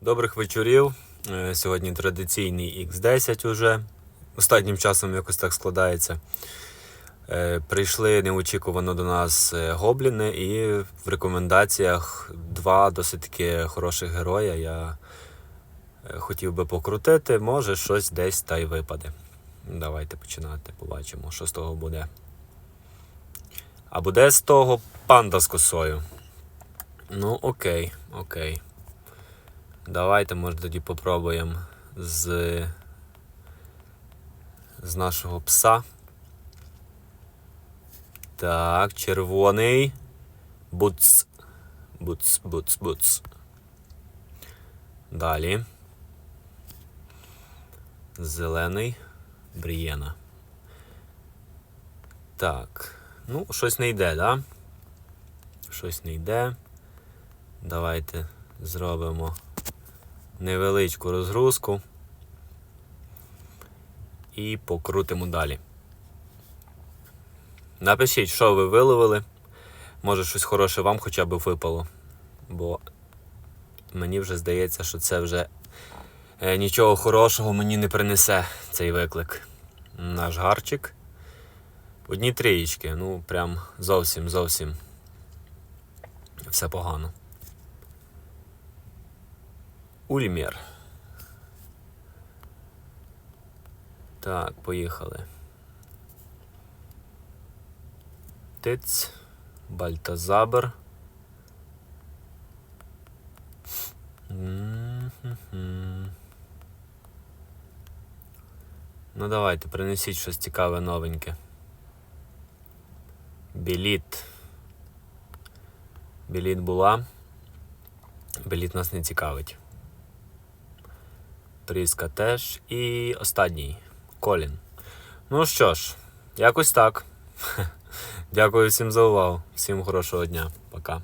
Добрих вечорів. Е, Сьогодні традиційний X10 уже. Останнім часом якось так складається. Е, Прийшли неочікувано до нас е, гобліни, і в рекомендаціях два досить таки хороших героя. Я хотів би покрутити, може щось десь та й випаде. Давайте починати, побачимо, що з того буде. А буде з того панда з косою. Ну, окей, окей. Давайте, може, тоді попробуємо з, з нашого пса. Так, червоний. Буц. Буц, буц, буц. Далі. Зелений. Брієна. Так. Ну, щось не йде, да? Щось не йде. Давайте зробимо невеличку розгрузку і покрутимо далі. Напишіть, що ви виловили. Може щось хороше вам хоча б випало. Бо мені вже здається, що це вже е, нічого хорошого мені не принесе цей виклик. Наш гарчик. Одні трієчки, ну прям зовсім зовсім все погано. Ульмір. Так, поїхали. Тиць, Бальтазабер. Ну давайте, принесіть щось цікаве новеньке. Біліт. Біліт була. Біліт нас не цікавить. Пріска теж. І останній Колін. Ну що ж, якось так. Дякую всім за увагу. Всім хорошого дня. Пока.